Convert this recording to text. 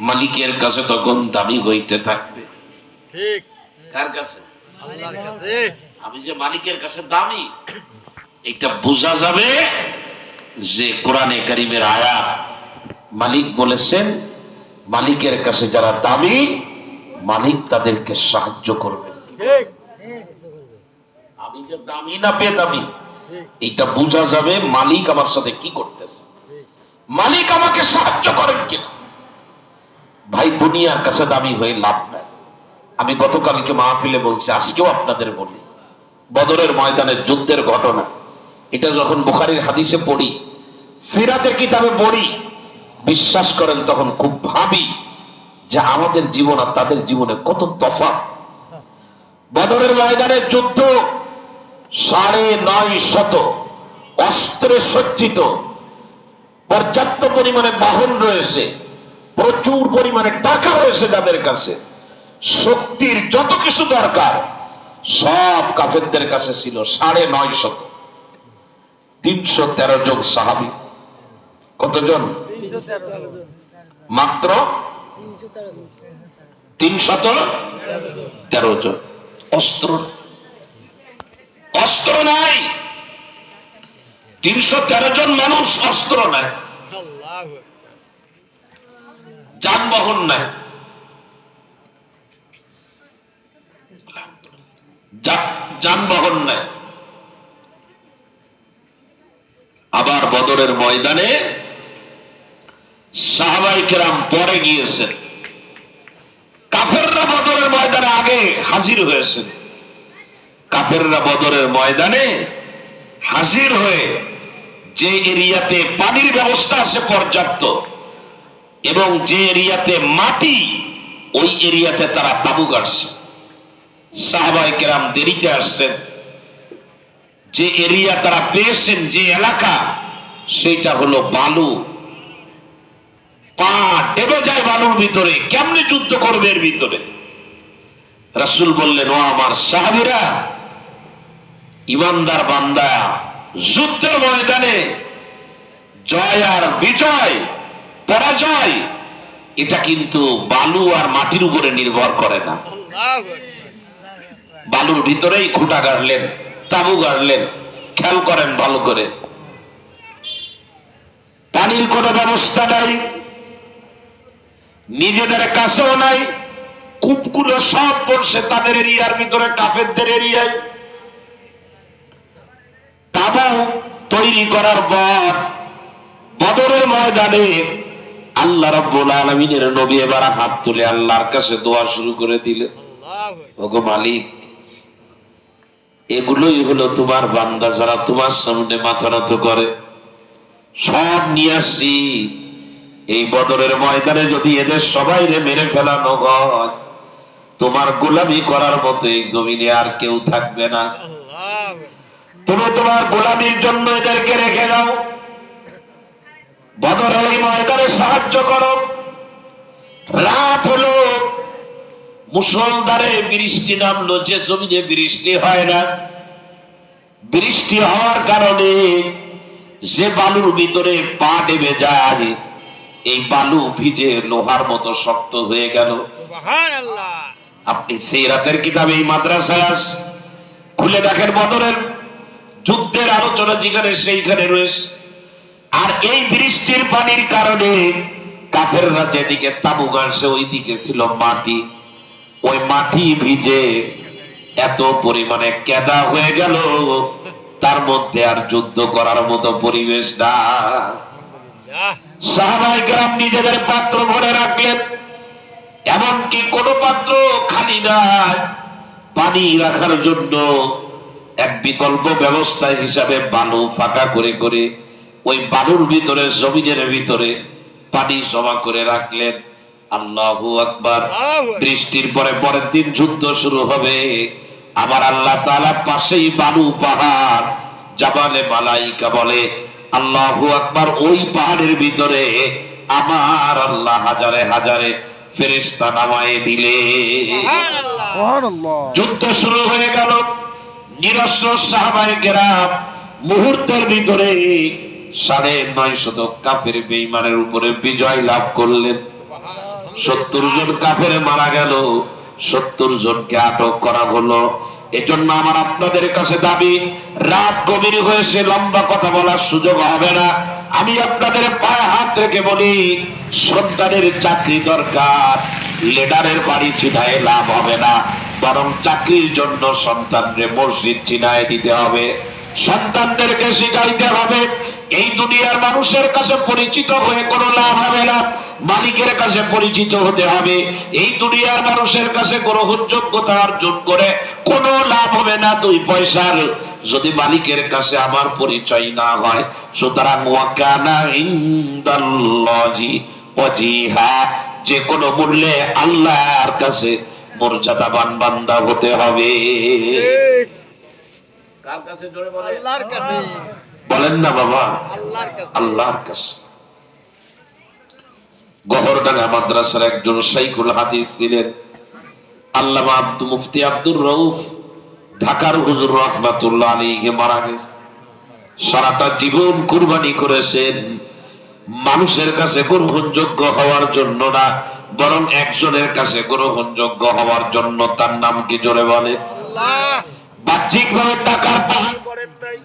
মালিকের কাছে তখন দামি হইতে থাকবে। ঠিক। কার কাছে? আল্লাহর কাছে। আমি যে মালিকের কাছে দামি এটা বোঝা যাবে যে কোরআনে কারিমের আয়াত। মালিক বলেছেন মালিকের কাছে যারা দামি মালিক তাদেরকে সাহায্য করবেন ঠিক। আমি যে দামি না বেদামি এটা বোঝা যাবে মালিক আমার সাথে কি করতেছে। মালিক আমাকে সাহায্য করেন কিনা? ভাই দুনিয়ার কাছে দামি হয়ে লাভ নাই। আমি গতকালকে মাহফিলে বলছি, আজকেও আপনাদের বলি, বদরের ময়দানের যুদ্ধের ঘটনা। এটা যখন বুখারির হাদিসে পড়ি, সিরাতের কিতাবে পড়ি, বিশ্বাস করেন তখন খুব ভাবি যে আমাদের জীবন আর তাদের জীবনে কত তফাৎ। বদরের ময়দানের যুদ্ধ সাড়ে নয় শত, অস্ত্রে সজ্জিত, পর্যাপ্ত পরিমাণে বাহন রয়েছে। প্রচুর পরিমাণে টাকা রয়েছে যাদের কাছে। শক্তির যত কিছু দরকার, সব কাফেরদের কাছে ছিল সাড়ে নয় শত। তিনশো তেরো জন সাহাবি। কতজন? মাত্র তিনশত তেরো জন। অস্ত্র। অস্ত্র নাই। তিনশো তেরো জন মানুষ অস্ত্র নাই যানবাহন নাই। যানবাহন নাই। আবার বদরের ময়দানে সাহাবাই কেরাম পরে গিয়েছেন কাফেররা বদরের ময়দানে আগে হাজির হয়েছেন কাফেররা বদরের ময়দানে হাজির হয়ে যে এরিয়াতে পানির ব্যবস্থা আছে পর্যাপ্ত এবং যে এরিয়াতে মাটি, ওই এরিয়াতে তারা তাবু গাড়ছে। সাহাবাই কেরাম দেরিতে আসছেন। যে এরিয়া তারা পেয়েছেন, যে এলাকা সেটা হলো বালু। পা ডেবে যায় বালুর ভিতরে, কেমনি যুদ্ধ করবে এর ভিতরে? রাসূল বললেন, ও আমার সাহাবীরা, ইমানদার বান্দা, যুদ্ধের ময়দানে জয় আর বিজয় পরাজয়, এটা কিন্তু বালু আর মাটির উপরে নির্ভর করে না। বালুর ভিতরেই খুঁটা গাড়লেন, তাবু গাড়লেন, খেয়াল করেন ভালো করে। পানির কোনো ব্যবস্থা নাই, নিজেদের কাছেও নাই কূপগুলো সব পড়ছে তাদের এরিয়ার ভিতরে, কাফেরদের এরিয়ায়। তাবু তৈরি করার পর বদরের ময়দানে আল্লাহ রাব্বুল আলামিনের নবী এবার হাত তুলে আল্লাহর কাছে দোয়া শুরু করে আল্লাহ ওগো মালিক, এগুলোই হলো তোমার বান্দা যারা তোমার সামনে মাথা নত করে। সব নিয়ে আসছি। এই বদরের ময়দানে যদি এদের সবাই রে মেরে ফেলানো হয়, তোমার গোলামি করার মতো এই জমিনে আর কেউ থাকবে না। তুমি তোমার গোলামির জন্য এদেরকে রেখে দাও। বদর এই ময়দানে সাহায্য করো। রাত হলো। মুসলধারে বৃষ্টি নামলো যে জমিনে বৃষ্টি হয় না। বৃষ্টি হওয়ার কারণে যে বালুর ভিতরে পা ডেবে যায় এই বালু ভিজে লোহার মতো শক্ত হয়ে গেল। আপনি সেই রাতের কিতাবে এই মাদ্রাসায় আস খুলে দেখেন বদরের যুদ্ধের আলোচনা যেখানে সেইখানে রয়েছে। আর এই বৃষ্টির পানির কারণে কাফেররা যেদিকে তাবু গাড়ছে ওই দিকে ছিল মাটি। ওই মাটি ভিজে এত পরিমাণে কেদা হয়ে গেল। তার মধ্যে আর যুদ্ধ করার মতো পরিবেশ না। সাহাবাই গ্রাম নিজেদের পাত্র ভরে রাখলেন। এমনকি কোন পাত্র খালি নাই। পানি রাখার জন্য এক বিকল্প ব্যবস্থা হিসাবে বালু ফাঁকা করে করে ওই বালুর ভিতরে জমিনের ভিতরে পানি জমা করে রাখলেন। আল্লাহু আকবার। বৃষ্টির পরে পরের দিন যুদ্ধ শুরু হবে। আমার আল্লাহ তাআলা পাশেই বালু পাহাড় জাবালে মালাইকা বলে আল্লাহু আকবার ওই পাহাড়ের ভিতরে আমার আল্লাহ হাজারে হাজারে ফেরেশতা নামায়ে দিলে। সুবহানাল্লাহ। যুদ্ধ শুরু হয়ে গেল। নিরস্ত্র সাহাবাই গেরাম মুহূর্তের ভিতরে সাড়ে নয় শত কাফের বেইমানের উপরে বিজয় লাভ করলেন। সত্তর জন কাফেরে মারা গেল, সত্তর জনকে আটক করা হলো। এজন্য আমার আপনাদের কাছে দাবি, রাত গভীর হয়েছে লম্বা কথা বলার সুযোগ হবে না। আমি আপনাদের পায়ে হাত রেখে বলি, সন্তানের চাকরি দরকার, লেডারের বাড়ি চিনায় লাভ হবে না। বরং চাকরির জন্য সন্তানকে মসজিদ চিনায় দিতে হবে। সন্তানদেরকে শিখাইতে হবে এই দুনিয়ার মানুষের কাছে পরিচিত হয়ে কোনো লাভ হবে না। মালিকের কাছে পরিচিত হতে হবে। এই দুনিয়ার মানুষের কাছে গ্রহণযোগ্যতা অর্জন করে কোনো লাভ হবে না দুই পয়সার। যদি মালিকের কাছে আমার পরিচয় না হয় সুতরাং ওয়াকানা ইনদাল্লাহি ওয়াজিহা যে কোনো মূল্যে আল্লাহর কাছে মর্যাদাবান বান্দা হতে হবে। কার কাছে জোরে বলে আল্লাহর কাছে। বলেন না বাবা। আল্লাহর কাছে। গহরডাঙ্গা মাদ্রাসার একজন সাইকুল হাদিস ছিলেন আল্লামা আব্দু মুফতি আব্দুর রউফ ঢাকার হুজুর রহমাতুল্লাহ আলাইহি মারা গেছে। সারাটা জীবন কুরবানি করেছেন। মানুষের কাছে গ্রহণযোগ্য হওয়ার জন্য না বরং একজনের কাছে গ্রহণযোগ্য হওয়ার জন্য তার নাম কি জোরে বলে? আল্লাহ। বাহ্যিক ভাবে টাকার পাহাড় করেন নাই।